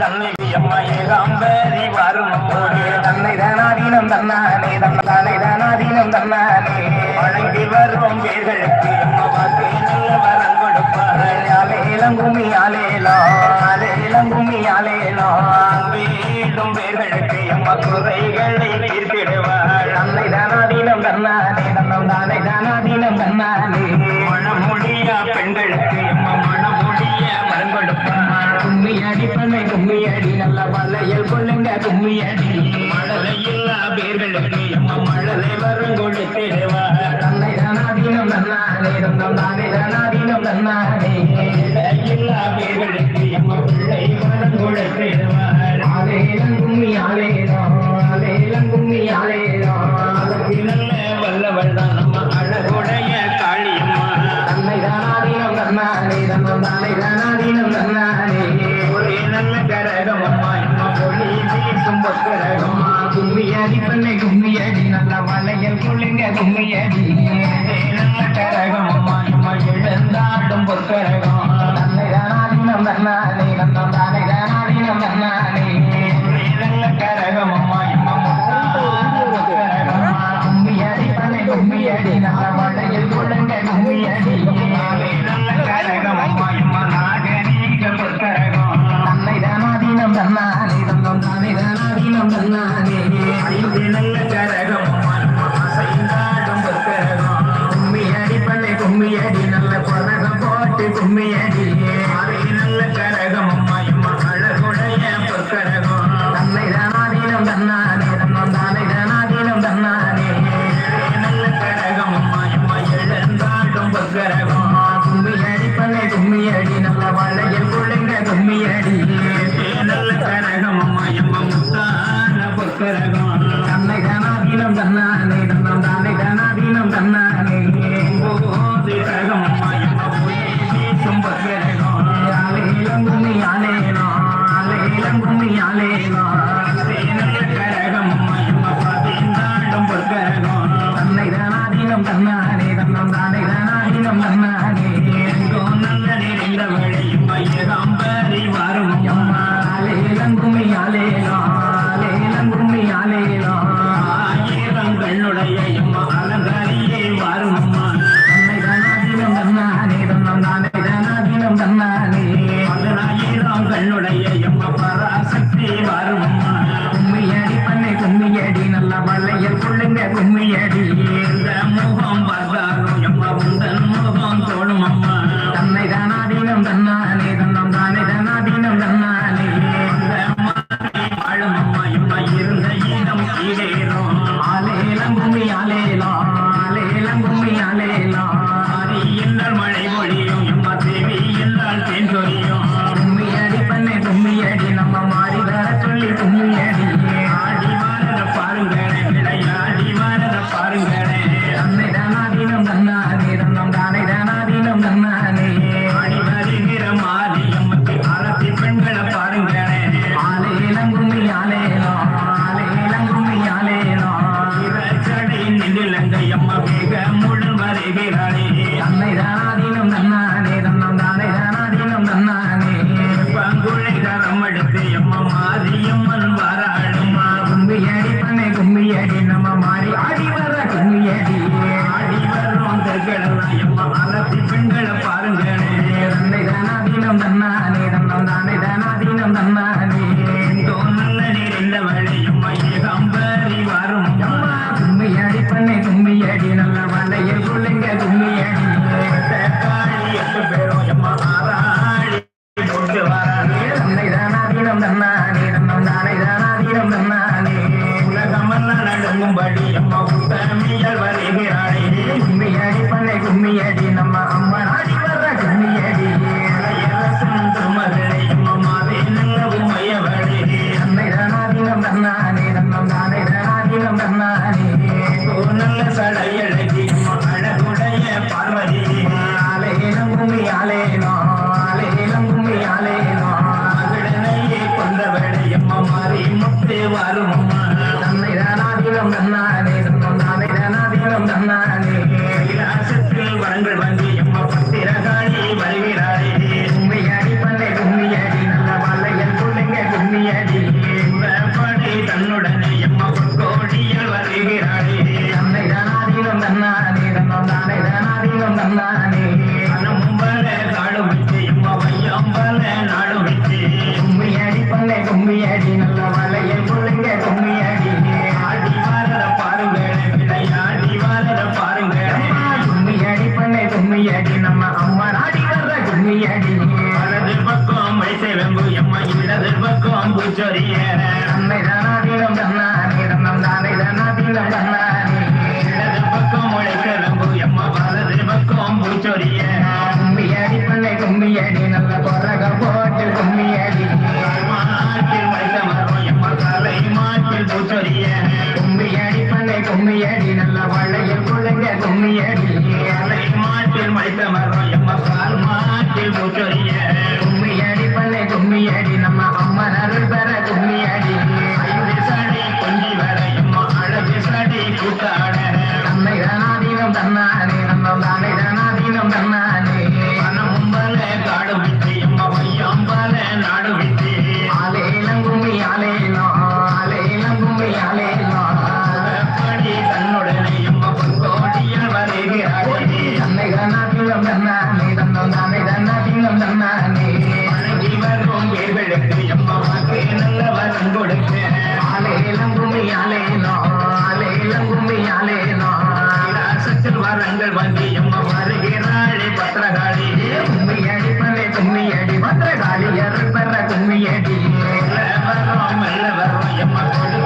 தன்னை அம்மாயே காம்பரி வரும்போது தன்னை தானாதீனம் தன்னானே தன்னை தானாதீனம் தன்னானே வழங்கி வரும் பேர்களுக்கு அம்மா பார்த்து வரம் கொடுப்பார் இளங்குமி அலேலோ அலே இளங்குமி அலேலோ வீடும் பேர்களுக்கு அம்மா குறைகளை தீர்த்திடுவார் தன்னை தானாதீனம் தன்னானே பெண்களுக்கு கும்மியடி நல்ல மலையில் கொள்ளுங்க கும்மியடி. மழலை இல்லா பேர்களுக்கு எம்ம மழலை வரும் கொடுத்திடுவா தன்னை தனாதீனம் தன்னானே தந்தம் தானே தனாதீனம் தன்னானே ahead. I don't know. கண்ணே கும்மியடி நம்ம அம்மா நாடி வர்ற கும்மியடி. வலது பக்கம் வயசை வெம்பு எம்மா இடது பக்கம் பூச்சொரிய நன்மை தானா தீரம் தன்னானே நம்ம தானே தானா தீரம் தன்னானே. இடது பக்கம் உழைக்க வெம்பு எம்மா வலது பக்கம் பூச்சொரிய கும்மியடி பிள்ளை கும்மியடி நல்ல குறக போட்டு கும்மியடி. கும்மியடி பிள்ளை கும்மியடி நல்ல வளையல் குழந்தை கும்மியடி. மாட்டில் வைத்த மரம் எம்மா கால் மாட்டில் பூச்சொரிய கும்மியடி பண்ணை கும்மியடி நம்ம அம்மன் அருள் பெற கும்மியடி ஐந்து சடை கொஞ்சி வர எம்மா அழகு சடை கூத்தாட வரோம்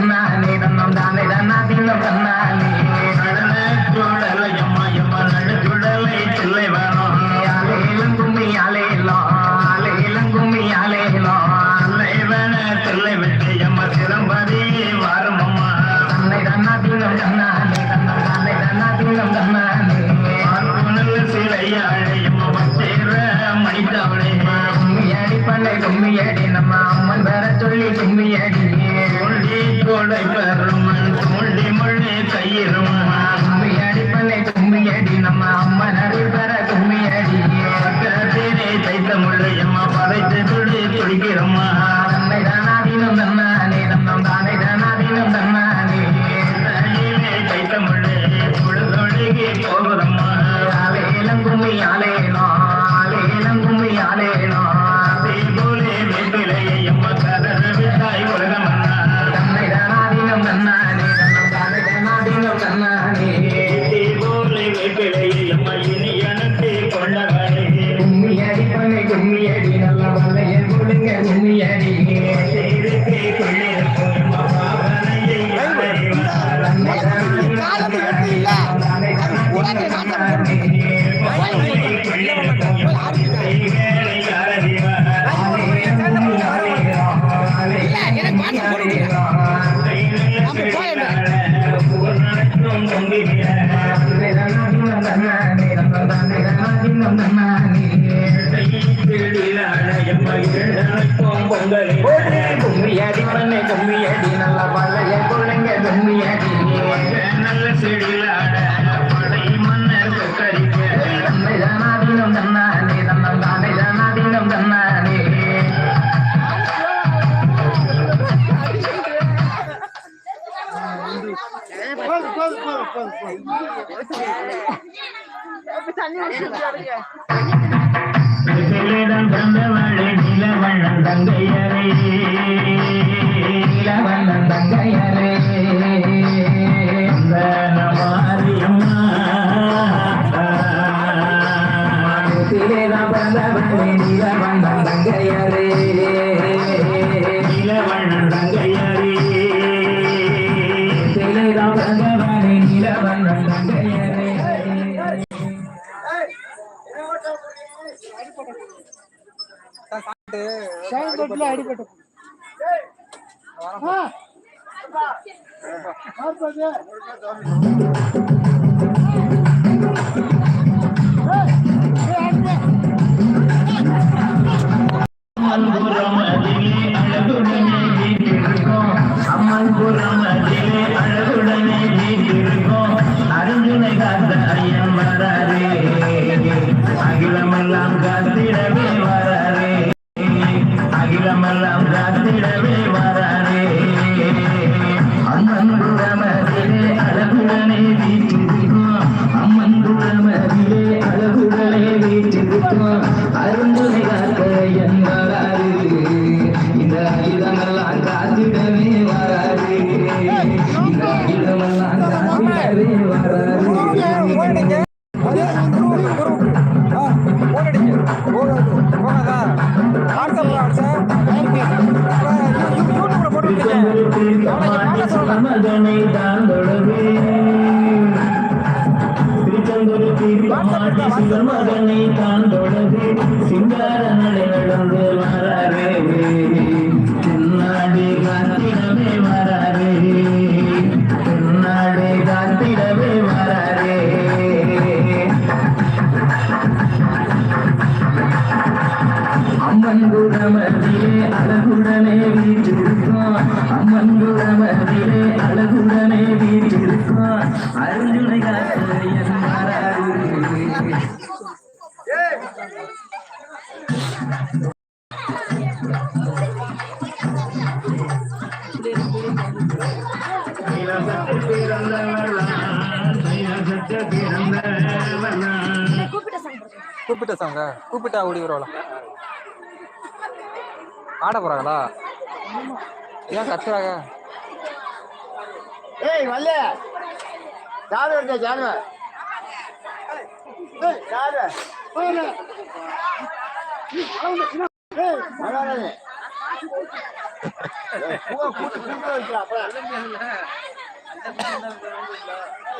தனாதீனம் தன்னானே தன்னம் தானே soy mi. கும்மியடி பண்ணை கும்மியடி நல்ல பழைய கொள்ளுங்க கும்மியடி. நல்ல செடியில் ஆட படை மன்னர் கொக்கரிக்க தன்னை தானாதீனம் தன்னானே. தன்னம் தானே தானாதீனம் தன்னானே பிள்ளையிடம் தந்தவளே நிலவண்ணன் தங்கையரே. நீலவண்ணன் தங்கையரே. அந்த செயல்பட்டுல அடிபட்டு அம்மன் புறம் அதிலே அழகுடனே வீட்டிருக்கோம் அருந்துணை காத்த பேசுறாங்க கூப்பிட்டா ஓடி வருவாளா? ஆட போறாங்களா? ஏன் கத்துறாங்க? ஏய் வல்ல ஜானு வருது ஜானு ஜானு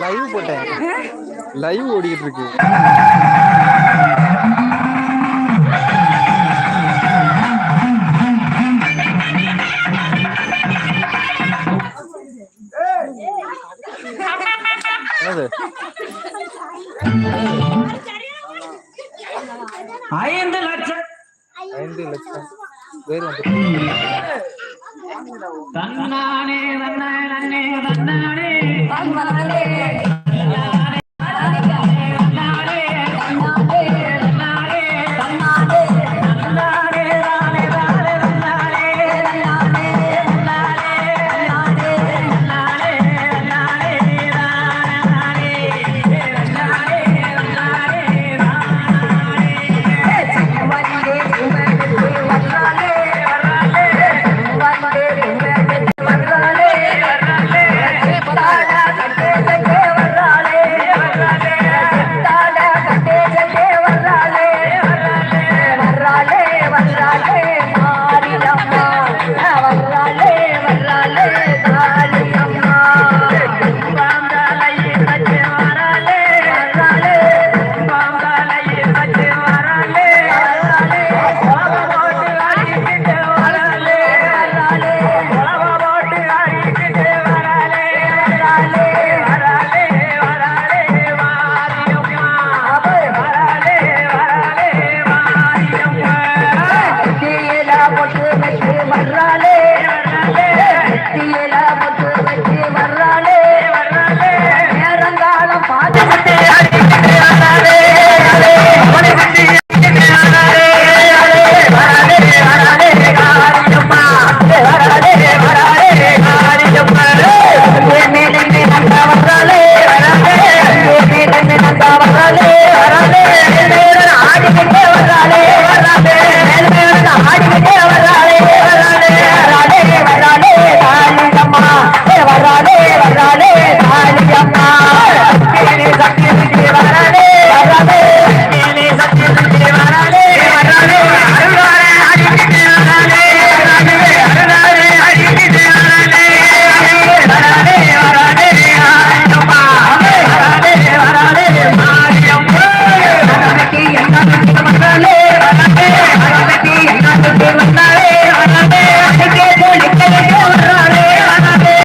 லைவ் போட்டேன் லைவ் ஓடிக்கிட்டு இருக்கு